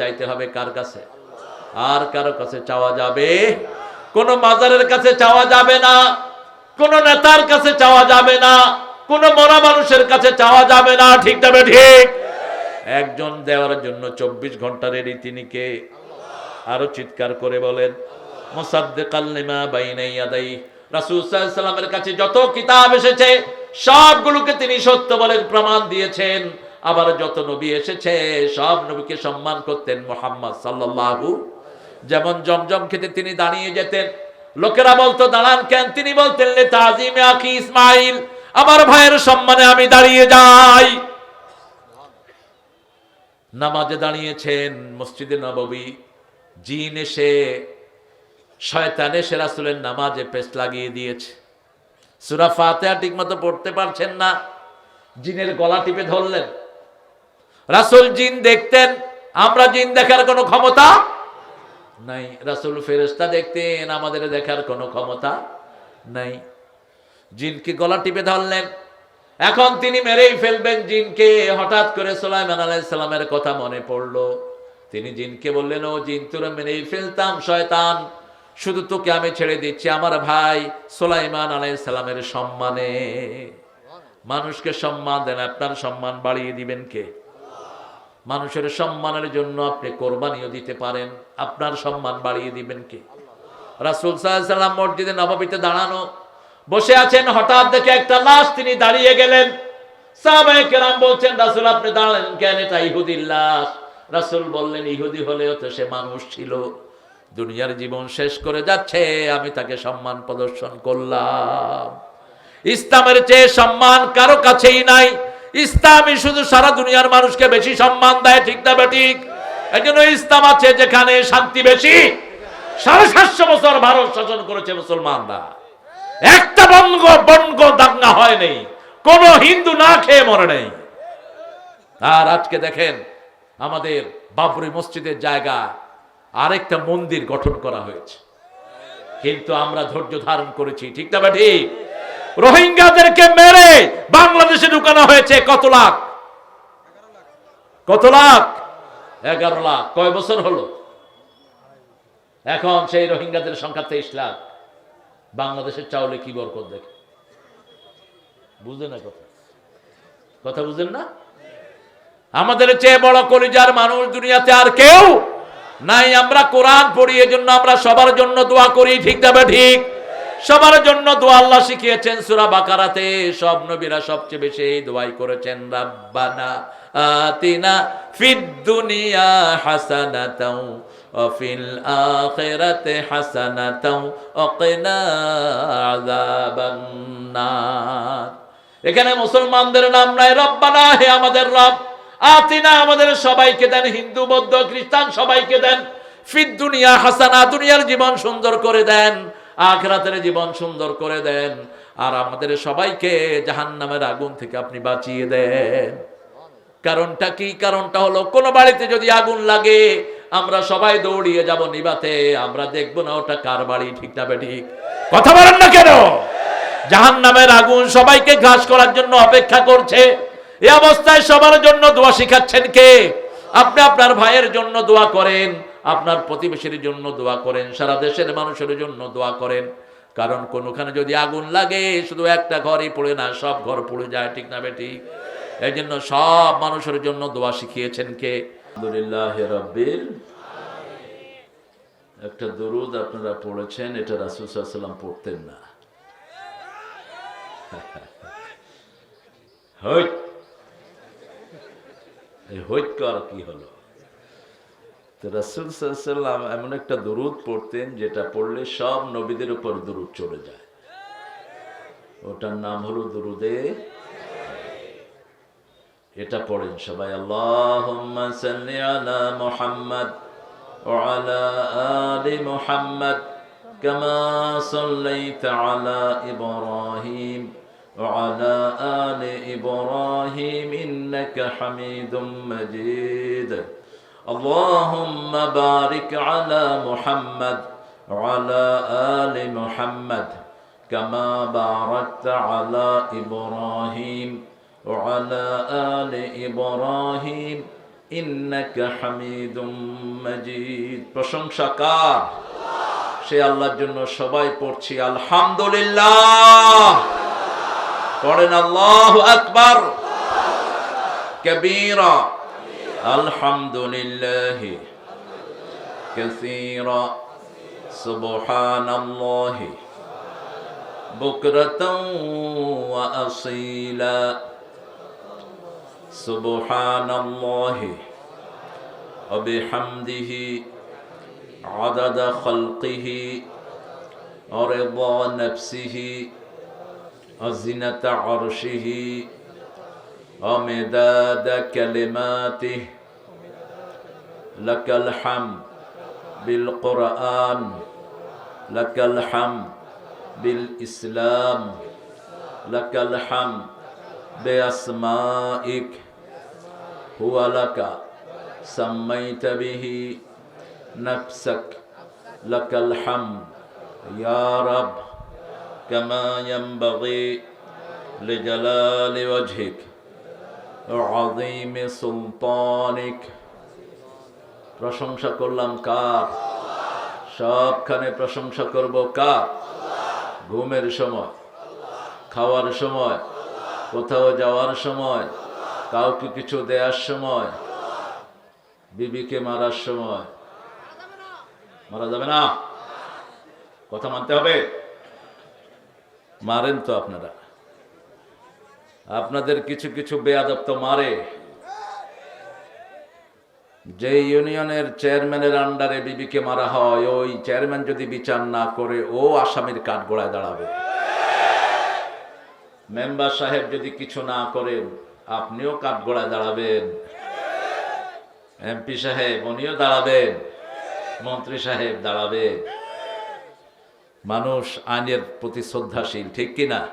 চাইতে হবে কার কাছে? আর কারও কাছে চাওয়া যাবে? কোন মাজারের কাছে চাওয়া যাবে না, কোন নেতার কাছে চাওয়া যাবে না, কোন মরা মানুষের কাছে চাওয়া যাবে না। ঠিক তবে ঠিক একজন দেওয়ার জন্য চব্বিশ ঘণ্টার রেডি তিনি কে? আরও চিৎকার করে বলেন কাছে যত কিতাব এসেছে, সবগুলোকে তিনি সত্য বলেন প্রমাণ দিয়েছেন। আবার যত নবী এসেছে, সব নবীকে সম্মান করতেন মোহাম্মদ সাল্লাল্লাহু। যেমন জমজম খেতে তিনি দাঁড়িয়ে যেতেন। লোকেরা বলতো, দাঁড়ান কেন? তিনি বলতেন তাজিমে ইসমাইল, আমার ভাইয়ের সম্মানে আমি দাঁড়িয়ে যাই। নামাজে দাঁড়িয়েছেন মসজিদে নববী। জিন এসে, শয়তান এসে রাসুলের নামাজে পেস লাগিয়ে দিয়েছে। সুরা ঠিক মতো পড়তে পারছেন না। জিনের গলা টিপে ধরলেন। রাসুল জিন দেখতেন, আমরা জিন দেখার কোনো ক্ষমতা নাই। রাসুল ফেরেস্তা দেখতেন, আমাদের দেখার কোনো ক্ষমতা নাই। জিনকে গলা টিপে ধরলেন? এখন তিনি মেরেই ফেলবেন জিনকে। হঠাৎ করে সোলাইমান আলাইসালামের কথা মনে পড়ল। তিনি জিনকে বললেন, ও জিন, তোরা মেরেই ফেলতাম, শয়তান। শুধু তোকে আমি ছেড়ে দিচ্ছি, আমার ভাই সোলাইমান আলাইসালামের সম্মানে। মানুষকে সম্মান দেন, আপনার সম্মান বাড়িয়ে দিবেন কে? মানুষের সম্মানের জন্য আপনি কোরবানিও দিতে পারেন। আপনার সম্মান বাড়িয়ে দিবেন কে? রাসুল সাল্লাম মসজিদে নবাবিতে দাঁড়ানো, বসে আছেন, হঠাৎ দেখে একটা লাশ তিনি দাঁড়িয়ে গেলেন। সাহাবায়ে কেরাম বলছেন, রাসুল, আপনি দাঁড়ালেন কেন? এটা ইহুদির লাশ। রাসুল বললেন, ইহুদি হলেও তো সে মানুষ ছিল। দুনিয়ার জীবন শেষ করে যাচ্ছে, আমি তাকে সম্মান প্রদর্শন করলাম। ইসলামের চেয়ে সম্মান কারও কাছেই নাই। ইসলামই শুধু সারা দুনিয়ার মানুষকে বেশি সম্মান দেয়, ঠিক না ঠিক? এই জন্য ইসলাম আছে যেখানে শান্তি বেশি। সাড়ে সাতশো বছর ভারত শাসন করেছে মুসলমানরা। একটা বঙ্গ বঙ্গ দাঙ্গা হয় নেই। কোন হিন্দু না খেয়ে মরে নেই। আর আজকে দেখেন, আমাদের বাবরি মসজিদের জায়গা আরেকটা মন্দির গঠন করা হয়েছে। কিন্তু আমরা ধৈর্য ধারণ করেছি, ঠিক না বা ঠিক? রোহিঙ্গাদেরকে মেরে বাংলাদেশে ঢুকানো হয়েছে কত লাখ? কত লাখ? এগারো লাখ। কয় বছর হলো? এখন সেই রোহিঙ্গাদের সংখ্যা তেইশ লাখ। বাংলাদেশের চাউলে কি বরকত দেখে? বুঝলেন না কথা? কথা বুঝলেন না? আমাদের চেয়ে বড় কলিজার মানুষ দুনিয়াতে আর কেউ নাই। আমরা কোরআন পড়ি, এজন্য আমরা সবার জন্য দোয়া করি, ঠিক যাবে ঠিক? সবার জন্য দোয়া আল্লাহ শিখিয়েছেন সূরা বাকারাতে সব নবীরা সবচেয়ে বেশি এই দোয়াই করেছেন রাব্বানা আতিনা ফিদ দুনিয়া হাসানাতাও وفي الآخرة حسنة وقنا عذاب النار এখানে মুসলমানদের নাম নাই রব্বানা হে আমাদের রব আতিনা আমাদের সবাইকে দেন হিন্দু বৌদ্ধ খ্রিস্টান সবাইকে দেন ফিদ দুনিয়া হাসানা দুনিয়ার জীবন সুন্দর করে দেন আখরাতের জীবন সুন্দর করে দেন। আর আমাদের সবাইকে জাহান্নামের আগুন থেকে আপনি বাঁচিয়ে দেন। কারণটা কি? কারণটা হলো, কোন বাড়িতে যদি আগুন লাগে, আমরা সবাই দৌড়িয়ে যাব নিবাতে। আমরা দেখব না ওটা কার বাড়ি, ঠিক না ঠিক। কথা বলেন না কেন? জাহান নামের আগুন সবাইকে ঘাস করার জন্য অপেক্ষা করছে। এ অবস্থায় সবার জন্য দোয়া শিখাচ্ছেন কে? আপনি আপনার ভাইয়ের জন্য দোয়া করেন। আপনার প্রতিবেশীর জন্য দোয়া করেন, সারা দেশের মানুষের জন্য দোয়া করেন। কারণ কোনখানে যদি আগুন লাগে, শুধু একটা ঘরই পড়ে না, সব ঘর পড়ে যায়, ঠিক না ঠিক এই জন্য সব মানুষের জন্য দোয়া শিখিয়েছেন কে? আলহামদুলিল্লাহ রব্বিল একটা দরুদ আপনারা পড়েছেন, এটা রাসুল সাল্লাম পড়তেন না। হইত। এই কর কি হলো? তো রাসুল সাল্লাম এমন একটা দরুদ পড়তেন যেটা পড়লে সব নবীদের উপর দরুদ চলে যায় ওটার নাম হলো দরুদে এটা পড়েন সবাই আল্লাহুম্মা সাল্লি আলা মুহাম্মদ وعلى آل محمد كما صليت على إبراهيم وعلى آل إبراهيم إنك حميد مجيد اللهم بارك على محمد وعلى آل محمد كما باركت على إبراهيم وعلى آل إبراهيم إنك حميد مجيد প্রশংসা কার সে আল্লাহর জন্য সবাই পড়ছি আলহামদুলিল্লাহ পড়েন আল্লাহু আকবার كبيرا الحمد لله كثيرا. سبحان الله بكرة وأصيلا. سبحان الله وبحمده. عدد خلقه. ورضا نفسه. وزنة عرشه. ومداد كلماته. لك الحمد بالقرآن. لك الحمد بالإسلام. لك الحمد بأسمائك. هو لك سميت به نفسك. لك الحمد يا رب كما ينبغي لجلال وجهك. وعظيم سلطانك প্রশংসা করলাম কার সবখানে প্রশংসা করব কার ঘুমের সময় খাওয়ার সময় কোথাও যাওয়ার সময় কাউকে কিছু দেওয়ার সময় বিবিকে মারার সময় মারা যাবে না কথা মানতে হবে মারেন তো আপনারা আপনাদের কিছু কিছু বেয়াদব তো মারে। যে ইউনিয়নের চেয়ারম্যানের আন্ডারে বিবিকে মারা হয়, ওই চেয়ারম্যান যদি বিচার না করে, ও আসামির কাঠগোড়ায় দাঁড়াবে। মেম্বার সাহেব যদি কিছু না করেন, আপনিও কাঠগোড়ায় দাঁড়াবেন। এমপি সাহেব, উনিও দাঁড়াবেন। মন্ত্রী সাহেব দাঁড়াবেন। মানুষ আইনের প্রতি শ্রদ্ধাশীল, ঠিক কিনা?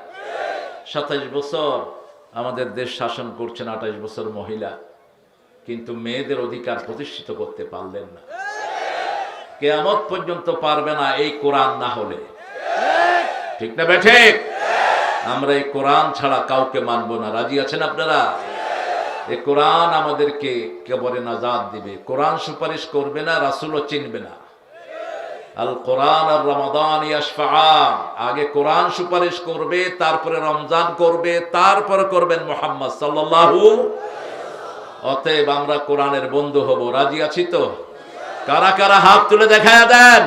সাতাইশ বছর আমাদের দেশ শাসন করছেন আঠাশ বছর মহিলা, কিন্তু মেয়েদের অধিকার প্রতিষ্ঠিত করতে পারলেন না। কেয়ামত পর্যন্ত পারবে না এই কোরআন না হলে। ঠিক না বেঠে আমরা এই কোরআন ছাড়া কাউকে মানব না। রাজি আছেন আপনারা? এই কোরআন আমাদেরকে কেবলে নাজাদ দিবে? কোরআন সুপারিশ করবে না, রাসুলও চিনবে না। আগে কোরআন সুপারিশ করবে, তারপরে রমজান করবে, তারপরে করবেন মোহাম্মদ সাল্লাল্লাহু অতএব আমরা কোরআনের বন্ধু হব। রাজি আছি তো? কারা কারা হাত তুলে দেখায় দেন?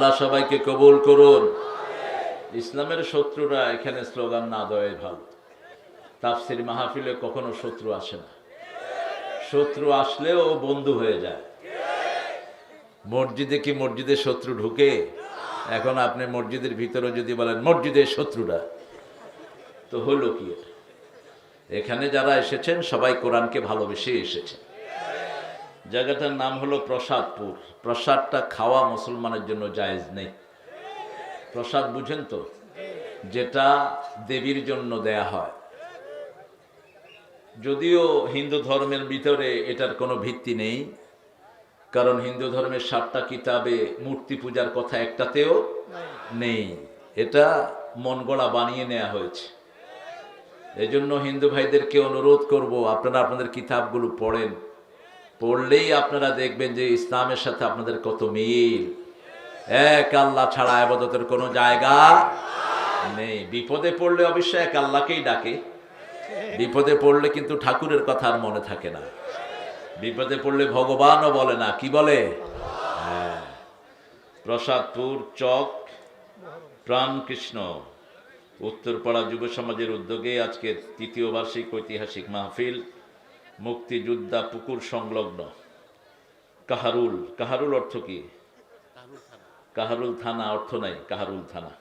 আল্লাহ সবাইকে কবুল করুন। ইসলামের শত্রুরা এখানে স্লোগান না দেওয়াই ভালো। তাফসির মাহফিলে কখনো শত্রু আসে না। শত্রু আসলেও বন্ধু হয়ে যায়। মসজিদে কি মসজিদের শত্রু ঢুকে? এখন আপনি মসজিদের ভিতরে যদি বলেন মসজিদের শত্রুরা তো হলো কি? এখানে যারা এসেছেন, সবাই কোরআনকে ভালোবেসে এসেছেন। জায়গাটার নাম হলো প্রসাদপুর। প্রসাদটা খাওয়া মুসলমানের জন্য জায়েজ নেই। প্রসাদ বুঝেন তো? যেটা দেবীর জন্য দেয়া হয়। যদিও হিন্দু ধর্মের ভিতরে এটার কোনো ভিত্তি নেই, কারণ হিন্দু ধর্মের সাতটা কিতাবে মূর্তি পূজার কথা একটাতেও নেই। এটা মন গড়া বানিয়ে নেওয়া হয়েছে। এজন্য হিন্দু ভাইদেরকে অনুরোধ করব, আপনারা আপনাদের কিতাবগুলো পড়েন। পড়লেই আপনারা দেখবেন যে ইসলামের সাথে আপনাদের কত মিল। এক আল্লাহ ছাড়া আবাদতের কোনো জায়গা নেই। বিপদে পড়লে অবশ্যই এক আল্লাহকেই ডাকে। বিপদে পড়লে কিন্তু ঠাকুরের কথা আর মনে থাকে না। বিপদে পড়লে ভগবানও বলে না। কি বলে? হ্যাঁ। প্রসাদপুর চক, প্রাণকৃষ্ণ, উত্তরপাড়া যুব সমাজের উদ্যোগে আজকে তৃতীয় বার্ষিক ঐতিহাসিক মাহফিল। মুক্তিযোদ্ধা পুকুর সংলগ্ন। কাহারুল কাহারুল অর্থ কি? কাহারুল থানা অর্থ নাই, কাহারুল থানা।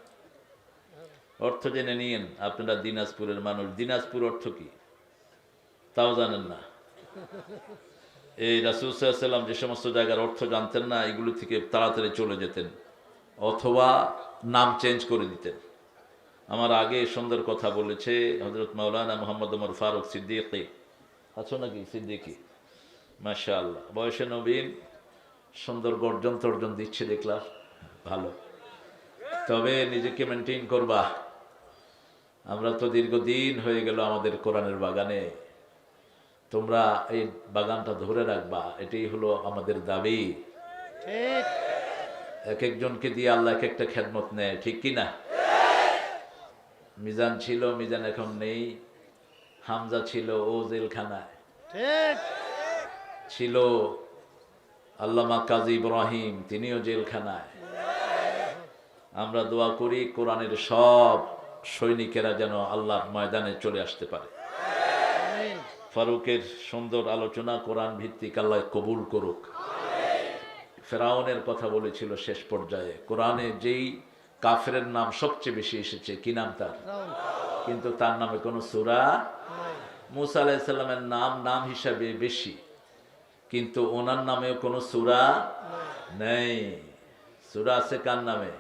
অর্থ জেনে নিয়েন, আপনারা দিনাজপুরের মানুষ। দিনাজপুর অর্থ কি? তাও জানেন না। এই রাসুল সাল্লাম যে সমস্ত জায়গার অর্থ জানতেন না, এগুলো থেকে তাড়াতাড়ি চলে যেতেন। অথবা নাম চেঞ্জ করে দিতেন। আমার আগে সুন্দর কথা বলেছে হজরত মাওলানা মোহাম্মদ উমর ফারুক সিদ্দিকি। আছো নাকি সিদ্দিকি? মাশাআল্লাহ। বয়সে নবীন, সুন্দর গর্জন তর্জন দিচ্ছে দেখলাম ভালো। তবে নিজেকে মেনটেন করবা। আমরা তো দীর্ঘদিন হয়ে গেল আমাদের কোরআনের বাগানে। তোমরা এই বাগানটা ধরে রাখবা, এটাই হলো আমাদের দাবি। এক একজনকে দিয়ে আল্লাহ এক একটা খেদমত নেয়, ঠিক কি না মিজান ছিল, মিজান এখন নেই। হামজা ছিল ও জেলখানায়। ছিল আল্লামা কাজী ইব্রাহিম তিনিও জেলখানায়। আমরা দোয়া করি কোরআনের সব সৈনিকেরা যেন আল্লাহর ময়দানে চলে আসতে পারে। ফারুকের সুন্দর আলোচনা কোরআন ভিত্তিক আল্লাহ কবুল করুক। ফেরাউনের কথা বলেছিল শেষ পর্যায়ে কোরআনে যেই কাফের নাম সবচেয়ে বেশি এসেছে কি নাম তার? কিন্তু তার নামে কোনো সুরা মুসা আলাহিসাল্লামের নাম নাম হিসাবে বেশি। কিন্তু ওনার নামেও কোনো সুরা নেই। সুরা আছে কার নামে?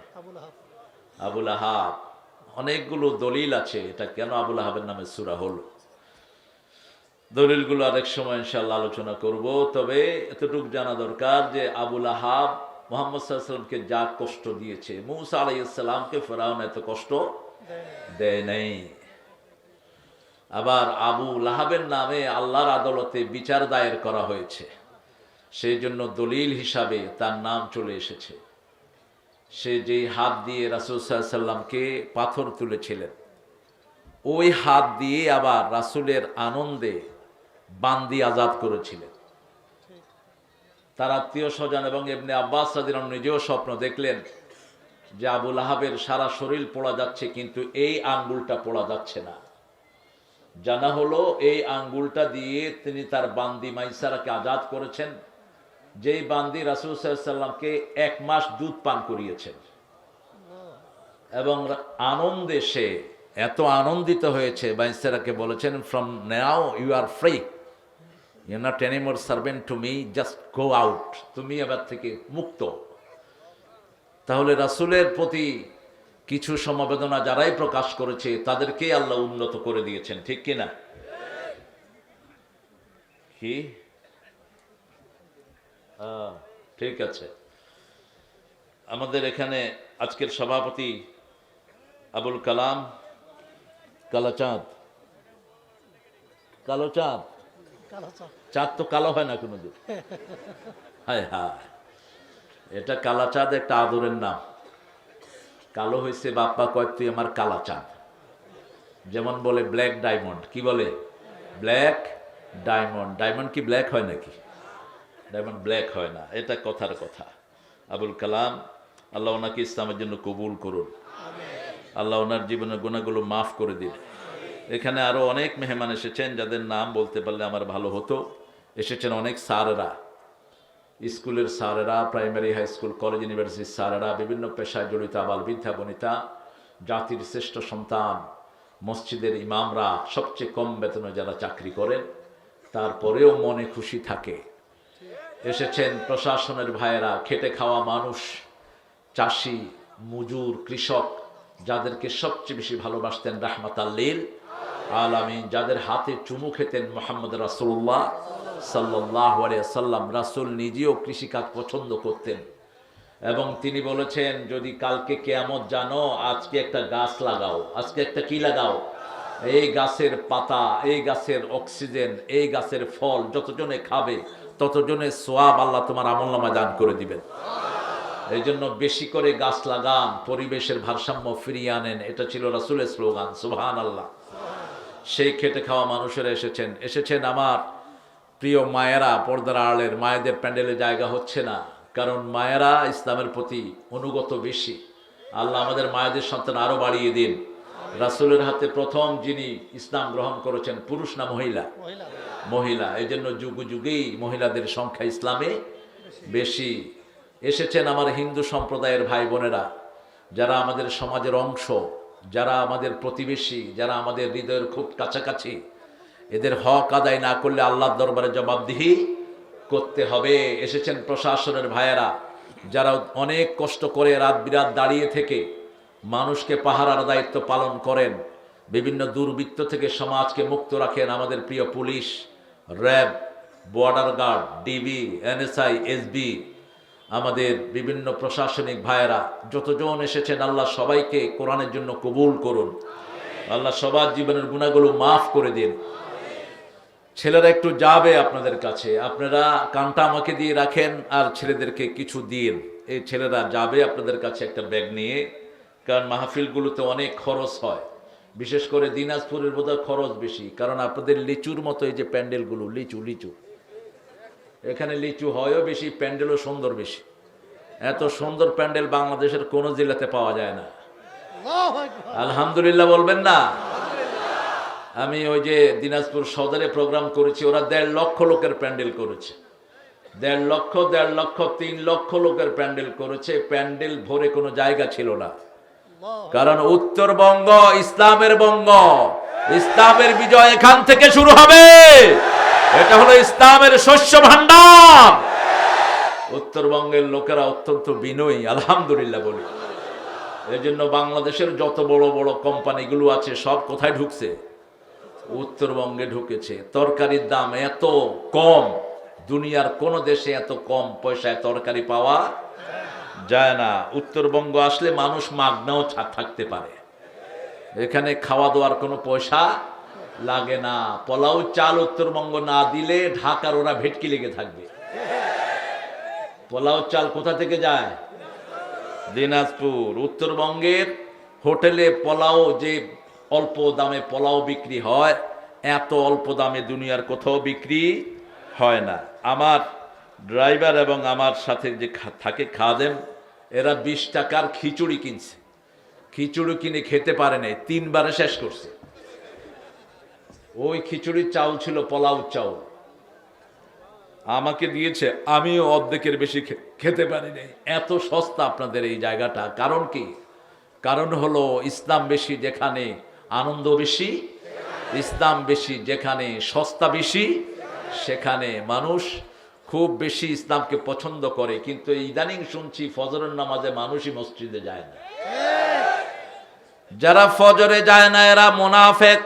আবুল আহাব। অনেকগুলো দলিল আছে। এটা কেন আবুল আহাবের নামে সুরা হলো? দলিলগুলো আরেক সময় ইনশাল্লাহ আলোচনা করব। তবে এতটুকু জানা দরকার যে আবুল আহাব মোহাম্মদ সাল্লামকে যা কষ্ট দিয়েছে মুসা আলাইসাল্লামকে ফেরাউন এত কষ্ট দেয় নাই। আবার আবু লাহাবের নামে আল্লাহর আদালতে বিচার দায়ের করা হয়েছে। সেই জন্য দলিল হিসাবে তার নাম চলে এসেছে। সে যেই হাত দিয়ে রাসুল সাল্লামকে পাথর তুলেছিলেন, ওই হাত দিয়ে আবার রাসুলের আনন্দে বান্দি আজাদ করেছিলেন। তার আত্মীয় স্বজন এবং এমনি আব্বাস সাদিরাম নিজেও স্বপ্ন দেখলেন যে আবুল আহাবের সারা শরীর পোড়া যাচ্ছে, কিন্তু এই আঙ্গুলটা পোড়া যাচ্ছে না। জানা হলো এই আঙ্গুলটা দিয়ে তিনি তার বান্দি মাইসারাকে আজাদ করেছেন, যেই বান্দি রাসুল সাল্লামকে এক মাস দুধ পান করিয়েছেন। এবং আনন্দে সে এত আনন্দিত হয়েছে বাইসারাকে বলেছেন from now you are free you not anymore servant to me just go out তুমি এবার থেকে মুক্ত। তাহলে রাসুলের প্রতি কিছু সমবেদনা যারাই প্রকাশ করেছে তাদেরকে আল্লাহ উন্নত করে দিয়েছেন ঠিক কি? না কি ঠিক আছে। আমাদের এখানে আজকের সভাপতি আবুল কালাম কালাচাঁদ। কালো চাঁদ চাঁদ তো কালো হয় না কোনোদিন। হায় হায়। এটা কালা চাঁদ একটা আদরের নাম। কালো হয়েছে বাপ্পা কয়, তুই আমার কালা চাঁদ। যেমন বলে, ব্ল্যাক ডায়মন্ড। কি বলে? Black diamond. ডায়মন্ড কি ব্ল্যাক হয় নাকি? ডায়মন্ড ব্ল্যাক হয় না। এটা কথার কথা। আবুল কালাম, আল্লাহ ওনাকে ইসলামের জন্য কবুল করুন। আল্লাহ ওনার জীবনের গুণাগুলো মাফ করে দিন। এখানে আরও অনেক মেহমান এসেছেন যাদের নাম বলতে পারলে আমার ভালো হতো। এসেছেন অনেক স্যারেরা। স্কুলের স্যারেরা, প্রাইমারি, হাই স্কুল, কলেজ, ইউনিভার্সিটির স্যারেরা, বিভিন্ন পেশায় জড়িত আবাল বৃদ্ধা বনিতা, জাতির শ্রেষ্ঠ সন্তান, মসজিদের ইমামরা, সবচেয়ে কম বেতনে যারা চাকরি করেন, তারপরেও মনে খুশি থাকে। এসেছেন প্রশাসনের ভাইয়েরা, খেটে খাওয়া মানুষ, চাষি, মজুর, কৃষক, যাদেরকে সবচেয়ে বেশি ভালোবাসতেন রাহমাত আল্লিল আলামিন, যাদের হাতে চুমু খেতেন মোহাম্মদ রাসুল্লাহ সাল্লাম রাসুল নিজেও কৃষিকাজ পছন্দ করতেন। এবং তিনি বলেছেন, যদি কালকে কেয়ামত জানো, আজকে একটা গাছ লাগাও। আজকে একটা কি লাগাও? এই গাছের পাতা, এই গাছের অক্সিজেন, এই গাছের ফল যতজনে খাবে, ততজনে সোয়াব আল্লাহ তোমার আমলনামা দান করে দিবেন। এই জন্য বেশি করে গাছ লাগান, পরিবেশের ভারসাম্য ফিরিয়ে আনেন। এটা ছিল রাসুলের স্লোগান সুবহান আল্লাহ সেই খেটে খাওয়া মানুষেরা এসেছেন। এসেছেন আমার প্রিয় মায়েরা পর্দার আড়ের মায়েদের প্যান্ডেলে জায়গা হচ্ছে না কারণ মায়েরা ইসলামের প্রতি অনুগত বেশি। আল্লাহ আমাদের মায়েদের সন্তান আরও বাড়িয়ে দিন। রাসুলের হাতে প্রথম যিনি ইসলাম গ্রহণ করেছেন পুরুষ না মহিলা? মহিলা। এই জন্য যুগ যুগেই মহিলাদের সংখ্যা ইসলামে বেশি। এসেছেন আমার হিন্দু সম্প্রদায়ের ভাই বোনেরা যারা আমাদের সমাজের অংশ যারা আমাদের প্রতিবেশী যারা আমাদের হৃদয়ের খুব কাছাকাছি। এদের হক আদায় না করলে আল্লাহর দরবারে জবাবদিহি করতে হবে। এসেছেন প্রশাসনের ভাইয়েরা, যারা অনেক কষ্ট করে রাত বিরাত দাঁড়িয়ে থেকে মানুষকে পাহারার দায়িত্ব পালন করেন। বিভিন্ন দুর্বৃত্ত থেকে সমাজকে মুক্ত রাখেন আমাদের প্রিয় police, RAB, border guard, DB, NSI, SB, আমাদের বিভিন্ন প্রশাসনিক ভাইয়েরা। যতজন এসেছেন, আল্লাহ সবাইকে কোরআনের জন্য কবুল করুন। আল্লাহ সবার জীবনের গুণাগুলো মাফ করে দিন। ছেলেরা একটু যাবে আপনাদের কাছে। আপনারা কানটা আমাকে দিয়ে রাখেন আর ছেলেদেরকে কিছু দিন। এই ছেলেরা যাবে আপনাদের কাছে একটা ব্যাগ নিয়ে কারণ মাহফিলগুলোতে অনেক খরচ হয়। বিশেষ করে দিনাজপুরের বোধহয় খরচ বেশি কারণ আপনাদের লিচুর মতো এই যে প্যান্ডেলগুলো লিচু লিচু। এখানে লিচু হয়ও বেশি প্যান্ডেলও সুন্দর বেশি। এত সুন্দর প্যান্ডেল বাংলাদেশের কোনো জেলাতে পাওয়া যায় না। আলহামদুলিল্লাহ বলবেন না। আমি ওই যে দিনাজপুর সদরে প্রোগ্রাম করেছি, ওরা দেড় লক্ষ লোকের প্যান্ডেল করেছে। দেড় লক্ষ দেড় লক্ষ, তিন লক্ষ লোকের প্যান্ডেল করেছে। প্যান্ডেল ভরে কোনো জায়গা ছিল না। কারণ উত্তরবঙ্গ ইসলামের বঙ্গ। ইসলামের বিজয় এখান থেকে শুরু হবে। এটা হলো ইসলামের শস্য ভান্ডার উত্তরবঙ্গের লোকেরা অত্যন্ত বিনয়ী, আলহামদুলিল্লাহ বলি। এই জন্য বাংলাদেশের যত বড় বড় কোম্পানিগুলো আছে, সব কোথায় ঢুকছে? উত্তরবঙ্গে ঢুকেছে। তরকারির দাম এত কম। দুনিয়ার কোন দেশে এত কম পয়সায় তরকারি পাওয়া যায় না। উত্তরবঙ্গ আসলে মানুষ মাগনাও থাকতে পারে। এখানে খাওয়া দাওয়ার কোনো পয়সা লাগে না। পোলাও, চাল উত্তরবঙ্গ না দিলে ঢাকার ওরা ভেটকি লেগে থাকবে। পোলাও, চাল কোথা থেকে যায়? দিনাজপুর। উত্তরবঙ্গের হোটেলে পোলাও যে অল্প দামে পোলাও বিক্রি হয়, এত অল্প দামে দুনিয়ার কোথাও বিক্রি হয় না। আমার ড্রাইভার এবং আমার সাথে যে থাকে খাদেম, এরা বিশ টাকার খিচুড়ি কিনছে। খিচুড়ি কিনে খেতে পারে নাই, তিনবারে শেষ করছে। ওই খিচুড়ির চাউল ছিল পোলাও চাউল। আমাকে দিয়েছে, আমিও অর্ধেকের বেশি খেতে পারি নাই। এত সস্তা আপনাদের এই জায়গাটা। কারণ কি? কারণ হলো ইসলাম বেশি যেখানে আনন্দ বেশি, ইসলাম বেশি, যেখানে সস্তা বেশি, সেখানে মানুষ খুব বেশি ইসলামকে পছন্দ করে। কিন্তু ইদানিং শুনছি ফজরের নামাজে মানুষই মসজিদে যায় না। যারা ফজরে যায় না, এরা মোনাফেক।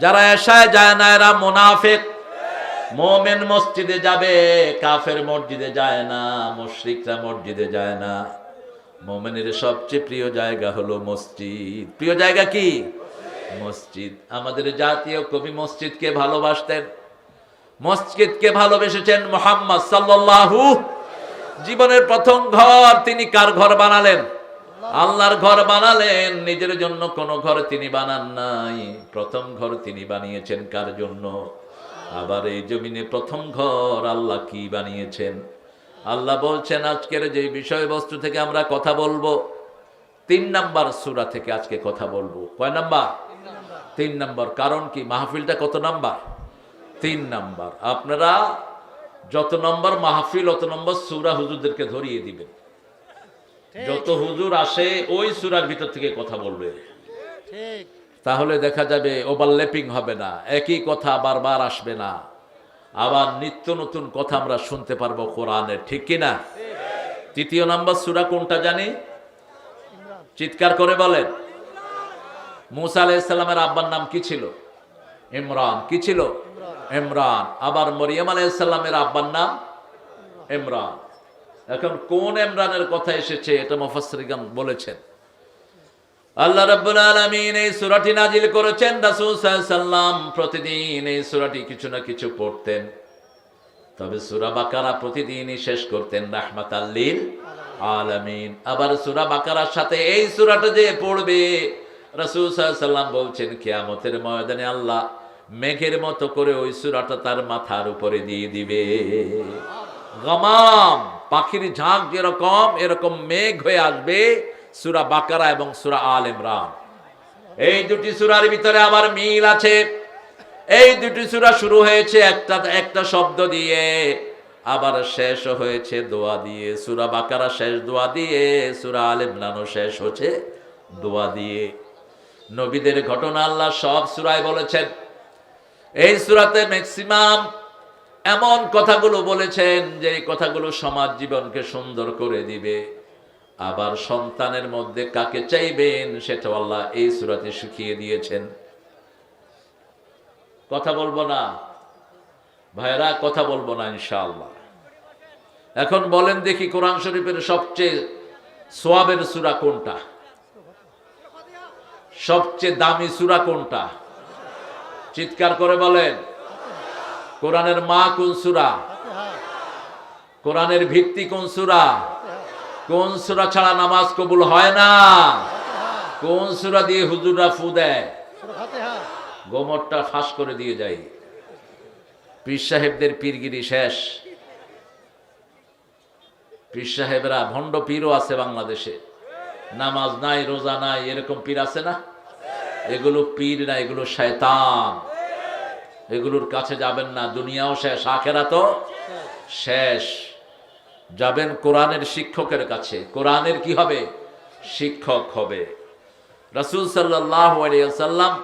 যারা এশায় যায় না, এরা মোনাফেক। মোমেন মসজিদে যাবে, কাফের মসজিদে যায় না, মুশরিকরা মসজিদে যায় না। মোমেনের সবচেয়ে প্রিয় জায়গা হলো মসজিদ। প্রিয় জায়গা কি? মসজিদ। আমাদের জাতীয় কবি মসজিদকে ভালোবাসতেন। মসজিদকে ভালোবেসেছেন মোহাম্মদ সাল্লাল্লাহু জীবনের প্রথম ঘর তিনি কার ঘর বানালেন? আল্লাহর ঘর বানালেন, নিজের জন্য কোন ঘর তিনি বানান নাই। প্রথম ঘর তিনি বানিয়েছেন কার জন্য? আবার এই জমিনে প্রথম ঘর আল্লাহ কি বানিয়েছেন? আল্লাহ বলছেন আজকের যে বিষয়বস্তু থেকে আমরা কথা বলব তিন নাম্বার সূরা থেকে আজকে কথা বলব। কয় নাম্বার? তিন নাম্বার। কারণ কি? মাহফিলটা কত নাম্বার? তিন নাম্বার। আপনারা যত নম্বর মাহফিল অত নম্বর সুরা হুজুরদেরকে ধরিয়ে দিবেন। যত হুজুর আসে ওই সুরার ভিতর থেকে কথা বলবে। তাহলে দেখা যাবে ওভারল্যাপিং হবে না। একই কথা বারবার আসবে না। আবার নিত্য নতুন কথা আমরা শুনতে পারব কোরআনের ঠিক কি না? তৃতীয় নাম্বার সুরা কোনটা জানি? চিৎকার করে বলেন। মুসা আলাইসাল্লামের আব্বার নাম কি ছিল? ইমরান। কি ছিল? ইমরান। আবার মরিয়ম আলাইসাল্লামের আব্বার নাম? ইমরান। এখন কোন ইমরানের কথা এসেছে, এটা মুফাসসিরগণ বলেছেন। আল্লাহ রাব্বুল আলামিন এই সূরাটি নাজিল করেছেন, রাসূল সাল্লাল্লাহু প্রতিদিন এই সূরাটি কিছু না কিছু পড়তেন। তবে সূরা বাকারা প্রতিদিনই শেষ করতেন, রাহমাতাল লিল আলামিন। আবার সূরা বাকারার সাথে এই সূরাটা যে পড়বে, রাসূল সাল্লাল্লাহু বলছেন, কিয়ামতের ময়দানে আল্লাহ মেঘের মতো করে ওই সূরাটা তার মাথার উপরে দিয়ে দিবে। গমাম, পাখির ঝাঁক যেরকম, এরকম মেঘ হয়ে আসবে সূরা বাকারা এবং সুরা আল ইমরান। এই দুটি সূরার ভিতরে আবার মিল আছে। এই দুটি সূরা শুরু হয়েছে একটা একটা শব্দ দিয়ে, আবার শেষ হয়েছে দোয়া দিয়ে। সুরা বাকারা শেষ দোয়া দিয়ে, সুরা আল ইমরানও শেষ হচ্ছে দোয়া দিয়ে। নবীদের ঘটনা আল্লাহ সব সুরায় বলেছেন। এই সুরাতে ম্যাক্সিমাম এমন কথাগুলো বলেছেন যে কথাগুলো সমাজ জীবনকে সুন্দর করে দিবে। আবার সন্তানের মধ্যে কাকে চাইবেন সেটা আল্লাহ এই সুরাতে শিখিয়ে দিয়েছেন। কথা বলব না। ভাইরা কথা বলব না ইনশাআল্লাহ। এখন বলেন দেখি কোরআন শরীফের সবচেয়ে সোয়াবের সূরা কোনটা? সবচেয়ে দামি সূরা কোনটা? চিৎকার করে বলেন, কোরআনের মা কোন সুরা? কোরআনের ভিত্তি কোন সূরা? কোন সূরা ছাড়া নামাজ কবুল হয় না? কোন সূরা দিয়ে হুজুররা ফু দেয়? গোমরটা ফাঁস করে দিয়ে যাই পীর সাহেবদের পীরগিরি শেষ। পীর সাহেবরা ভণ্ড পীরও আছে বাংলাদেশে। নামাজ নাই, রোজা নাই, এরকম পীর আছে না? এগুলো পীর না, এগুলো শয়তান। এগুলোর কাছে যাবেন না, দুনিয়াও শেষ আখেরা তো শেষ। যাবেন কোরআনের শিক্ষকের কাছে। কোরআনের কি হবে? শিক্ষক হবে। রাসূল সাল্লাম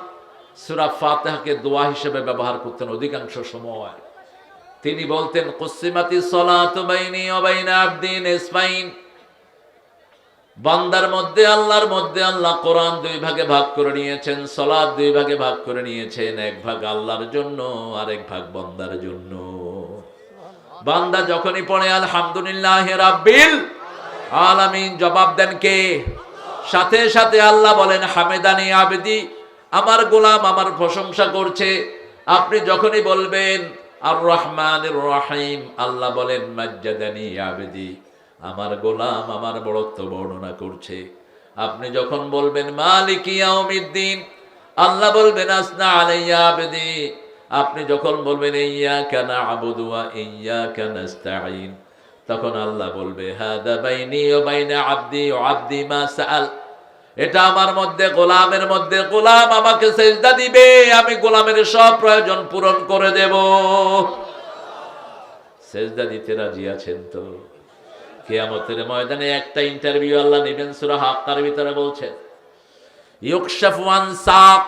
সূরা ফাতিহাকে দোয়া হিসেবে ব্যবহার করতেন অধিকাংশ সময়। তিনি বলতেন কুসিমাতি সলাতু বাইনি ওয়া বাইনা বান্দার মধ্যে, আল্লাহর মধ্যে আল্লাহ কোরআন দুই ভাগে ভাগ করে নিয়েছেন সলাদ দুই ভাগে ভাগ করে নিয়েছেন, এক ভাগ আল্লাহর জন্য আর এক ভাগ বান্দার জন্য। বান্দা যখনই পড়ে, আলহামদুলিল্লাহ রাব্বিল আলামিন জবাব দেন কে? সাথে সাথে আল্লাহ বলেন, হামেদানি আবেদি, আমার গোলাম আমার প্রশংসা করছে। আপনি যখনই বলবেন আর রহমান রহিম আল্লাহ বলেন, মাজ্জাদানি আবেদি, আমার গোলাম আমার বড়ত্ব বর্ণনা করছে। আপনি যখন বলবেন, মালিক ইয়াউমিদ্দিন আল্লাহ বলবেন, আসনা আলাইয়া আবেদি আপনি যখন বলবেন ইয়া কানা আবুদুয়া ইয়া কানাস্তাইন তখন আল্লাহ বলবে, হাদা আব্দি ও আব্দি মা সাআল। এটা আমার মধ্যে, গোলামের মধ্যে, গোলাম আমাকে সেজদা দিবে, আমি গোলামের সব প্রয়োজন পূরণ করে দেব। সেজদা দিতে রাজি আছেন তো? কিয়ামতের ময়দানে একটা ইন্টারভিউ আল্লাহ নেবেন, সূরা হাক্কার ভিতরে বলছেন, ইউকশাফু আন সাক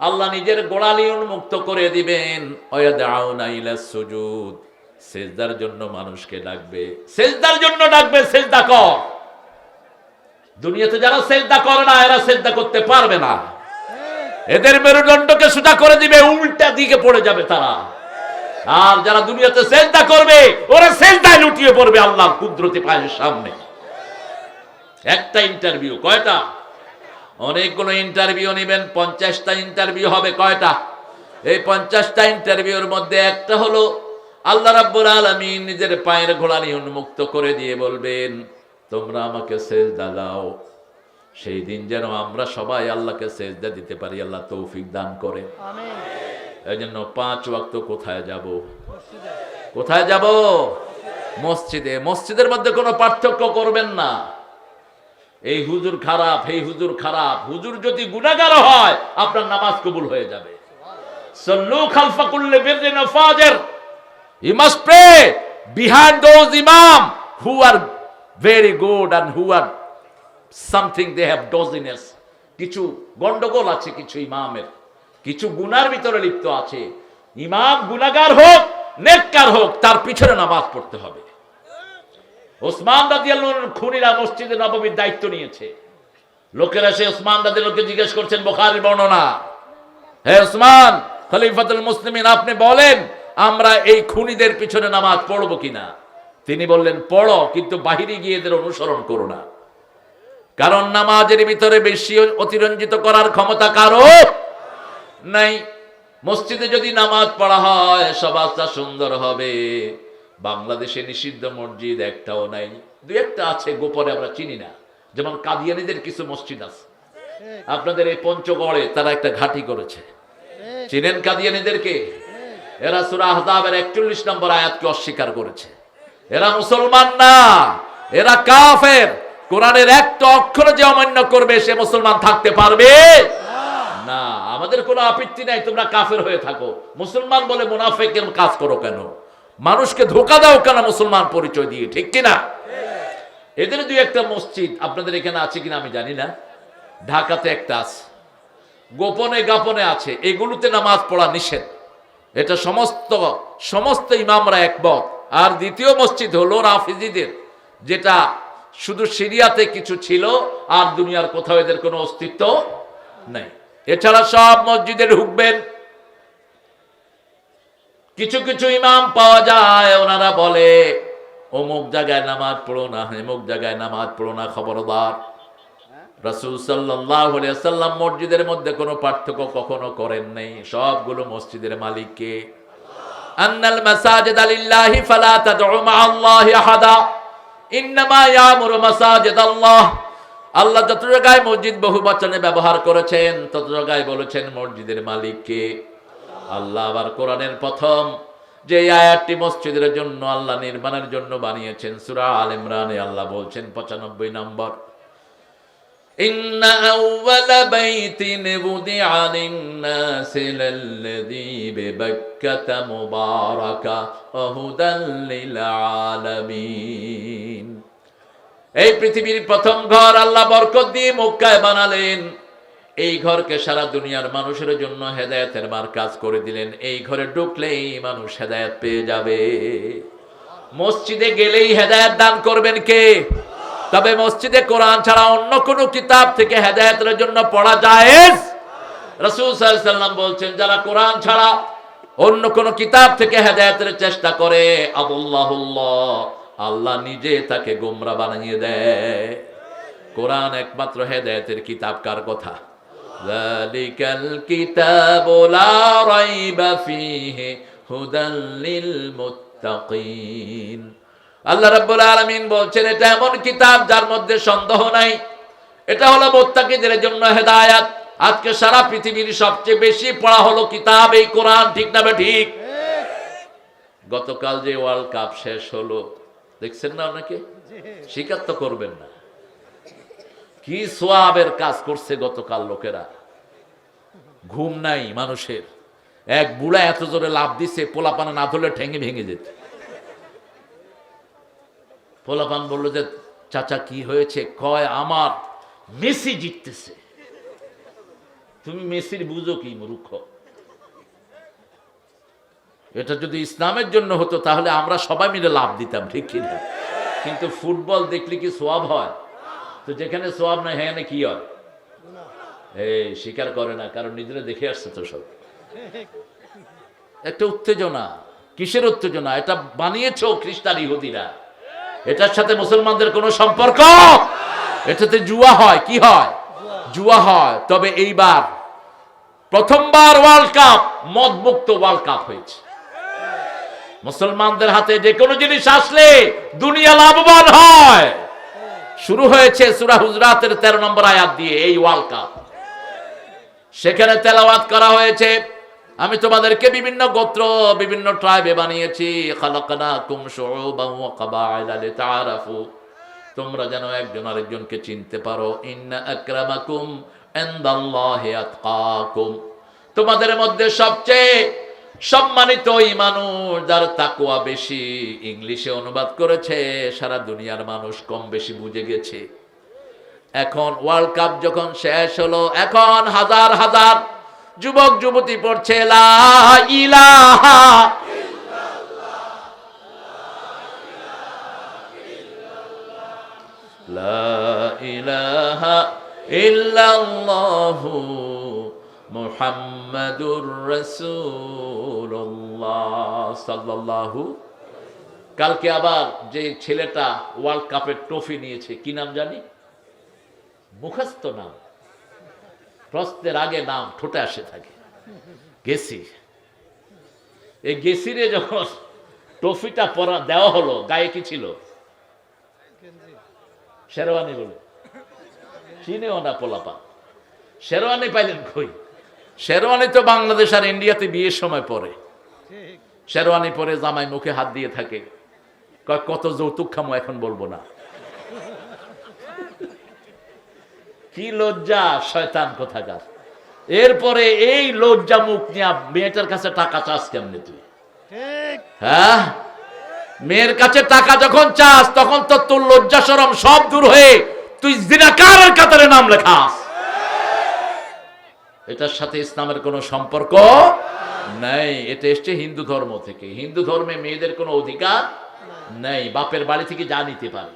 আল্লাহ নিজের গোড়ালি উন্মুক্ত করে দিবেন। সুজুদ। সেজদার জন্য মানুষকে ডাকবে। সেজদার জন্য ডাকবে, সেজদা কর। দুনিয়াতে যারা সেজদা করে না, এরা সেজদা করতে পারবে না। এদের মেরুদণ্ডকে সোজা করে দিবে, উল্টা দিকে পড়ে যাবে তারা। আর যারা দুনিয়াতে সেজদা করবে, ওরা সেজদায় লুটিয়ে পড়বে আল্লাহর কুদরতি পায়ের সামনে। একটা ইন্টারভিউ কয়টা? অনেকগুলো ইন্টারভিউ নেবেন পঞ্চাশটা ইন্টারভিউ হবে কয়টা? এই পঞ্চাশটা ইন্টারভিউর মধ্যে একটা হলো আল্লাহ রাব্বুল আলামিন নিজের পায়ের ঘোড়ানি উন্মুক্ত করে দিয়ে বলবেন তোমরা আমাকে সেজদা দাও। সেই দিন যেন আমরা সবাই আল্লাহকে সেজদা দিতে পারি আল্লাহ তৌফিক দান করে। এই জন্য পাঁচ ওয়াক্ত কোথায় যাব? কোথায় যাব? মসজিদে। মসজিদের মধ্যে কোনো পার্থক্য করবেন না। এই হুজুর খারাপ, এই হুজুর খারাপ। হুজুর যদি গুনাহগার হয়, আপনার নামাজ কবুল হয়ে যাবে। must who are very good and who are. কিছু গন্ডগোল আছে কিছু ইমামের। কিছু গুনার ভিতরে লিপ্ত আছে। ইমাম গুনাগার হোক, নেককার হোক, তার পিছনে নামাজ পড়তে হবে। ওসমান রাদিয়াল্লাহু খুনিরা মসজিদে নববীর দায়িত্ব নিয়েছে। লোকেরা সে ওসমান রাদিয়াল্লাহুকে জিজ্ঞেস করছেন, বুখারীর বর্ণনা? হে ওসমান, খলিফাতুল মুসলিমিন, আপনি বলেন, আমরা এই খুনিদের পিছনে নামাজ পড়ব কিনা? তিনি বললেন, পড়ো, কিন্তু বাহিরে গিয়ে এদের অনুসরণ করো না। কারণ নামাজের ভিতরে বেশি অতিরঞ্জিত করার ক্ষমতা কারও নাই। মসজিদে যদি নামাজ পড়া হয়, সব সমাজটা সুন্দর হবে। বাংলাদেশে নিষিদ্ধ মসজিদ একটাও নাই। দু একটা আছে, গোপনে আমরা চিনি না। যেমন কাদিয়ানিদের কিছু মসজিদ আছে। আপনাদের এই পঞ্চগড়ে তারা একটা ঘাঁটি করেছে। চিনেন কাদিয়ানিদেরকে? এরা সুরা আহজাবের একচল্লিশ নম্বর আয়াতকে অস্বীকার করেছে। এরা মুসলমান না, এরা কাফের। কোরআনের একটা অক্ষর যে অমান্য করবে, সে মুসলমান থাকতে পারবে? না, আমাদের কোনো আপত্তি নাই, তোমরা কাফের হয়ে থাকো। মুসলমান বলে মুনাফেকের কাজ করো কেন? মানুষকে ধোকা দাও কেন? মুসলমান পরিচয় দিয়ে, ঠিক কিনা? এদের দুই একটা মসজিদ, আপনাদের এখানে আছে কিনা আমি জানি না। ঢাকাতে একটা আছে। গোপনে গাপনে আছে। এগুলোতে নামাজ পড়া নিষেধ। এটা সমস্ত সমস্ত ইমামরা একমত। আর দ্বিতীয় মসজিদ হলো রাফিজিদের, যেটা শুধু সিরিয়াতে কিছু ছিল, আর দুনিয়ার কোথাও এদের কোনো অস্তিত্ব নেই। এছাড়া সব মসজিদে ঢুকবেন কিছু কিছু ইমাম পাওয়া যায়, ওনারা বলে, অমুক জায়গায় নামাজ পড়ো না, অমুক জায়গায় নামাজ পড়ো না, খবরদার। রাসূল সাল্লাম মসজিদের মধ্যে কোনো পার্থক্য কখনো করেন নাই। সবগুলো মসজিদের মালিককে, আন্নাল মাসাজিদ লিল্লাহি ফালা তাদউ মা আল্লাহি আহাদা, ইন্নামা ইয়ামুরু মাসাজিদ আল্লাহ আল্লাহ যত জায়গায় মসজিদ বহু বচনে ব্যবহার করেছেন, তত জায়গায় বলেছেন মসজিদের মালিককে আল্লাহ আবার কোরআনের প্রথম যে আয়াতটি মসজিদের জন্য আল্লাহ নির্মাণের জন্য বানিয়েছেন সূরা আল ইমরানে আল্লাহ বলছেন 95 নম্বর إن أول بيت وضع للناس للذي ببكة مباركة وهدى للعالمين এই পৃথিবীর প্রথম ঘর আল্লাহ বরকত দিয়ে মক্কায় বানালেন এই ঘরকে সারা দুনিয়ার মানুষের জন্য হেদায়েতের মার কাজ করে দিলেন। এই ঘরে ঢুকলেই মানুষ হেদায়েত পেয়ে যাবে। মসজিদে গেলেই হেদায়েত দান করবেন কে? তবে মসজিদে কোরআন ছাড়া অন্য কোনো কিতাব থেকে হেদায়েতের জন্য পড়া জায়েজ? রাসূল সাল্লাম বলছেন, যারা কোরআন ছাড়া অন্য কোন কিতাব থেকে হেদায়েতের চেষ্টা করে, আবুল্লাহুল্লাহ, আল্লাহ নিজে তাকে গোমরা বানিয়ে দেয়। কোরআন একমাত্র হেদায়েতের কিতাব কার কথা? কিতাবু লা রাইবা ফীহি হুদাল লিল মুত্তাকিন আল্লাহ রাব্বুল আলামিন বলছেন, এটা এমন কিতাব যার মধ্যে সন্দেহ নাই। এটা হলো জন্য হেদায়াত। আজকে সারা পৃথিবীর সবচেয়ে বেশি পড়া হলো কিতাব, এই কোরআন, ঠিক না বে ঠিক? গতকাল যে ওয়ার্ল্ড কাপ শেষ হলো, দেখছেন না অনেকে? স্বীকার তো করবেন না। কি সোয়াবের কাজ করছে গতকাল লোকেরা? ঘুম নাই মানুষের। এক বুড়া এত জোরে লাভ দিছে, পোলাপানা না ধরলে ঠেঙে ভেঙে যেত। পোলাপান বলল যে, চাচা, কি হয়েছে? কয়, আমার মেসি জিততেছে। তুমি মেসির বুঝো কি, মূর্খ? এটা যদি ইসলামের জন্য হতো, তাহলে আমরা সবাই মিলে লাভ দিতাম, ঠিক কিনা? কিন্তু ফুটবল দেখলে কি সোয়াব হয়? তো যেখানে সোয়াব নাই, সেখানে কি হয়? স্বীকার করে না, কারণ নিজেরা দেখে আসছে তো সব। একটা উত্তেজনা, কিসের উত্তেজনা? এটা বানিয়েছো খ্রিস্টান ইহুদিরা। এটার সাথে মুসলমানদের কোনো সম্পর্ক? এটাতে জুয়া হয়, কি হয়? জুয়া হয়। তবে এইবার প্রথমবার ওয়ার্ল্ড কাপ মদ মুক্ত ওয়ার্ল্ড কাপ হয়েছে। মুসলমানদের হাতে যে কোনো জিনিস আসলে দুনিয়া লাভবান হয়। শুরু হয়েছে সুরা হুজরাতের তেরো নম্বর আয়াত দিয়ে, এই ওয়ার্ল্ড কাপ। সেখানে তেলাওয়াত করা হয়েছে। আমি তোমাদেরকে বিভিন্ন গোত্র, বিভিন্ন ট্রাইবে বানিয়েছি। তোমরা যেন একজন আরেকজনকে চিনতে পারো। তোমাদের মধ্যে সবচেয়ে সম্মানিত ওই মানুষ যার তাকুয়া বেশি, ইংলিশে অনুবাদ করেছে, সারা দুনিয়ার মানুষ কম বেশি বুঝে গেছে। এখন ওয়ার্ল্ড কাপ যখন শেষ হলো, এখন হাজার হাজার যুবক, যুবতী পড়ছে ইলাহা ইল্লাল্লাহু। মুহাম্মাদুর রাসূলুল্লাহ সাল্লাল্লাহু কালকে আবার যে ছেলেটা ওয়ার্ল্ড কাপের ট্রফি নিয়েছে, কি নাম জানি? মুখস্থ নাম। প্রশ্নের আগে নাম ঠোঁটে আসে থাকে। গেসি। এই গেসিরে যখন ট্রফিটা পরা দেওয়া হলো, গায়ে কি ছিল? শেরওয়ানি বলে। চিনেও না পোলাপা শেরওয়ানি পাইলেন কই? শেরওয়ানি তো বাংলাদেশ আর ইন্ডিয়াতে বিয়ের সময় পরে। শেরওয়ানি পরে জামাই মুখে হাত দিয়ে থাকে। কত যৌতুক খামো এখন বলব না। কি লজ্জা, শয়তান কোথাকার। এরপরে এই লজ্জা মুখ নিয়ে মেয়েটার কাছে টাকা চাস কেমনি তুই? হ্যাঁ? মেয়ের কাছে টাকা যখন চাস, তখন তো তোর লজ্জা সরম সব দূর হয়ে তুই জিনাকারের কাতারে নাম লেখাস। এটার সাথে ইসলামের কোনো সম্পর্ক নেই। এটা এসছে হিন্দু ধর্ম থেকে। হিন্দু ধর্মে মেয়েদের কোনো অধিকার নেই। বাপের বাড়ি থেকে যা নিতে পারে।